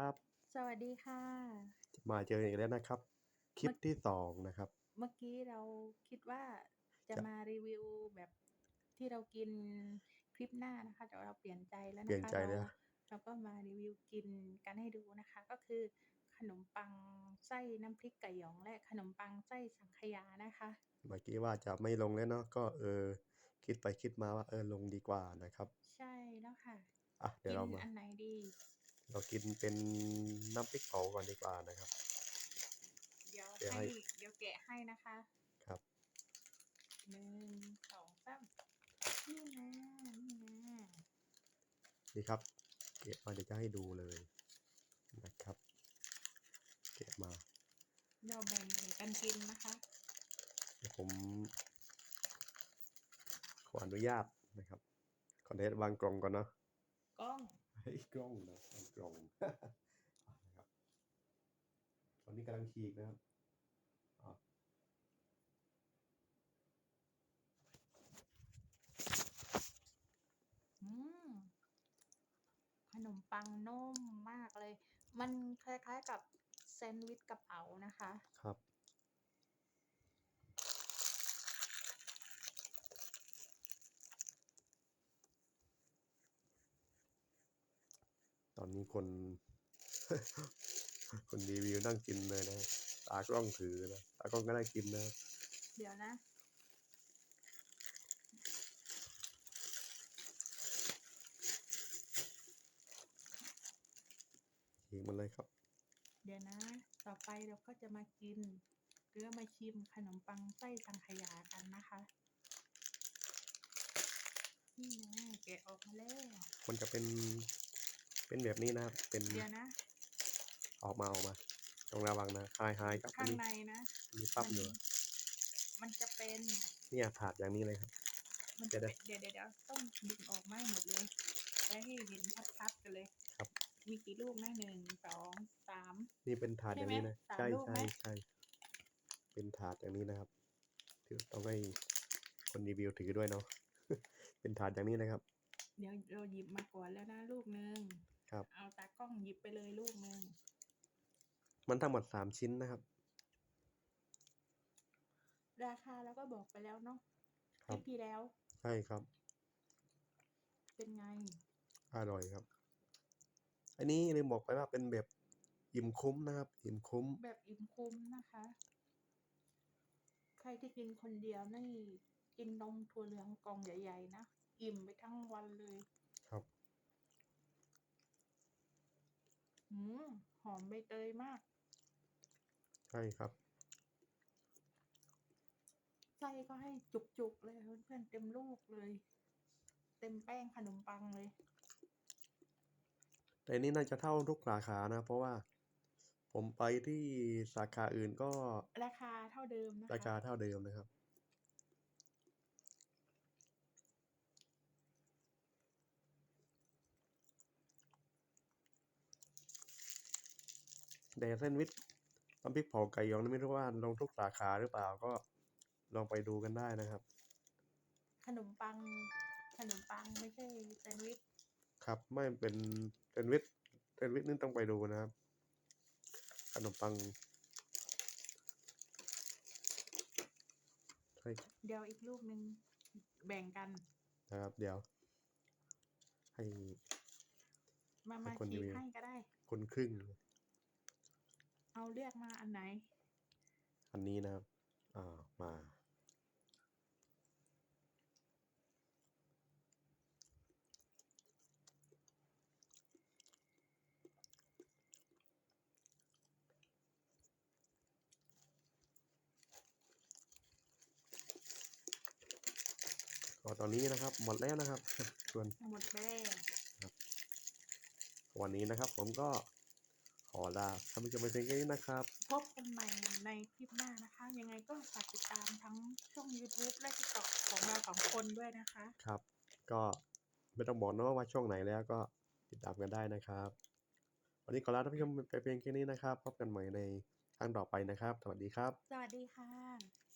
ครับ สวัสดีค่ะ มาเจอกันอีกแล้วนะครับ คลิปที่2นะครับ เมื่อกี้เราคิดว่าจะจะมารีวิวแบบที่เรากินคลิปหน้านะคะแต่ว่าเราเปลี่ยนใจแล้วเปลี่นะยนคะใจเราแล้วเราก็มารีวิวกินกันให้ดูนะคะ ก็คือขนมปังไส้น้ำพริกไก่หยองและขนมปังไส้สังขยานะคะ เมื่อกี้ว่าจะไม่ลงแล้วเนาะก็เออ คิดไปคิดมาว่าเออลงดีกว่านะครับใช่แล้วค่ะ อะเดี๋ยวกิเรามา อันไหนดี เรากินเป็นน้ำพริกเผาก่อนดีกว่านะครับ เดี๋ยวเดี๋ยวให้ให้ เดี๋ยวแกะให้นะคะครับหนึ่งสองสามนี่นะนี่นะนี่ครับ เก็บมาเดี๋ยวจะให้ดูเลยนะครับ เก็บมาเราแบ่งกันกินนะคะเดี๋ยวผม ขออนุญาตนะครับ ขอเดวางกล่องก่อนเนาะกล้อง เฮ้ยกล้องนะวางกล่องอะนะครับตอนนี้กำลังฉีกนะครับอะอืมขนมปังนุ่มมากเลย มันคล้ายๆกับแซนด์วิชกระเป๋านะคะ ครับ ตอนนี้คน คนรีวิวนั่งกินเลยนะ ตากล้องถือนะ ตากล้องก็ได้กินนะ เดี๋ยวนะฉีกมันเลยครับ เดี๋ยวนะ ต่อไปเราก็จะมากินหรือมาชิมขนมปังไส้สังขยากันนะคะ นี่นะแกะออกมาแล้ว มันจะเป็น เป็นแบบนี้นะครับ เป็นเดี๋ยวนะ ออกมาออกมาต้องระวังนะไฮไฮครับอัข้านงนี้ในนะ มีปั๊บอยู่มันมันจะเป็น เนี่ยถาดอย่างนี้เลยครับ มันเดี๋จะยวเป็นเดี๋ยวเดี๋ยวเดี๋ยวต้องดึงออกมาให้หมดเลยจะให้เห็นชัดๆกันเลย ครับ มีกี่ลูกนะหนึ่งสองสามนี่เป็นถาดอย่างนี้นะ ใช่ใช่ไหมสามลูกใช่ไหมใช่ เป็นถาดอย่างนี้นะครับที่ต้องให้คนรีวิวถือด้วยเนาะ เป็นถาดอย่างนี้นะครับ เดี๋ยวเราหยิบมาก่อนแล้วนะลูกหนึ่ง ครับ เอาตากล้องหยิบไปเลยลูกหนึ่งมันทั้งหมดสามชิ้นนะครับ ราคาเราก็บอกไปแล้วเนาะคครัลิบปที่แล้ว ใช่ครับ เป็นไง อร่อยครับ อันนี้ลืมบอกไปว่าเป็นแบบอิ่มคุ้มนะครับ อิ่มคุ้ม แบบอิ่มคุ้มนะคะ ใครที่กินคนเดียวนี่กินนมถั่วเหลืองกล่องใหญ่ ๆ นะ อิ่มไปทั้งวันเลย ครับ อืมหอมใบเตยมาก ใช่ครับ ไส้ก็ให้จุกๆเลยเพื่อนๆเต็มลูกเลย เต็มแป้งขนมปังเลย แต่อันนี้น่าจะเท่าทุกสาขานะ เพราะว่า ผมไปที่สาขาอื่นก็ราคาเท่าเดิมนะคะราคาเท่าเดิมนะครับ แต่แซนด์วิชน้ำพริกเผาไก่หยองนี่ไม่รู้ว่าลงทุกสาขาหรือเปล่าก็ลองไปดูกันได้นะครับ ขนมปัง ขนมปังไม่ใช่แซนด์วิชครับไม่เป็นแซนด์วิชแซนด์วิชนี่ต้องไปดูนะครับ ขนมปังใช่เดี๋ยวอีกลูกหนึ่งแบ่งกันนะครับ เดี๋ยว ให้มาให้มาคนฉีกรีวิวให้ก็ได้ คนครึ่ง เอาเลือกมาอันไหน อันนี้นะครับ อ่า มา ก็ตอนนี้นะครับ หมดแล้วนะครับ ส่วนหมดไปแล้ววันนี้นะครับ ผมก็ ขอลาท่านผู้ชมไปเพียงแค่นี้นะครับ พบกันใหม่ในคลิปหน้านะคะ ยังไงก็ฝากติดตามทั้งช่อง YouTube และ TikTok ของเราสองคนด้วยนะคะ ครับ ก็ไม่ต้องบอกเนอะว่าช่วงไหนแล้วก็ติดตามกันได้นะครับ วันนี้ขอลาท่านผู้ชมไปเพียงแค่นี้นะครับ พบกันใหม่ในครั้งต่อไปนะครับ สวัสดีครับ สวัสดีค่ะ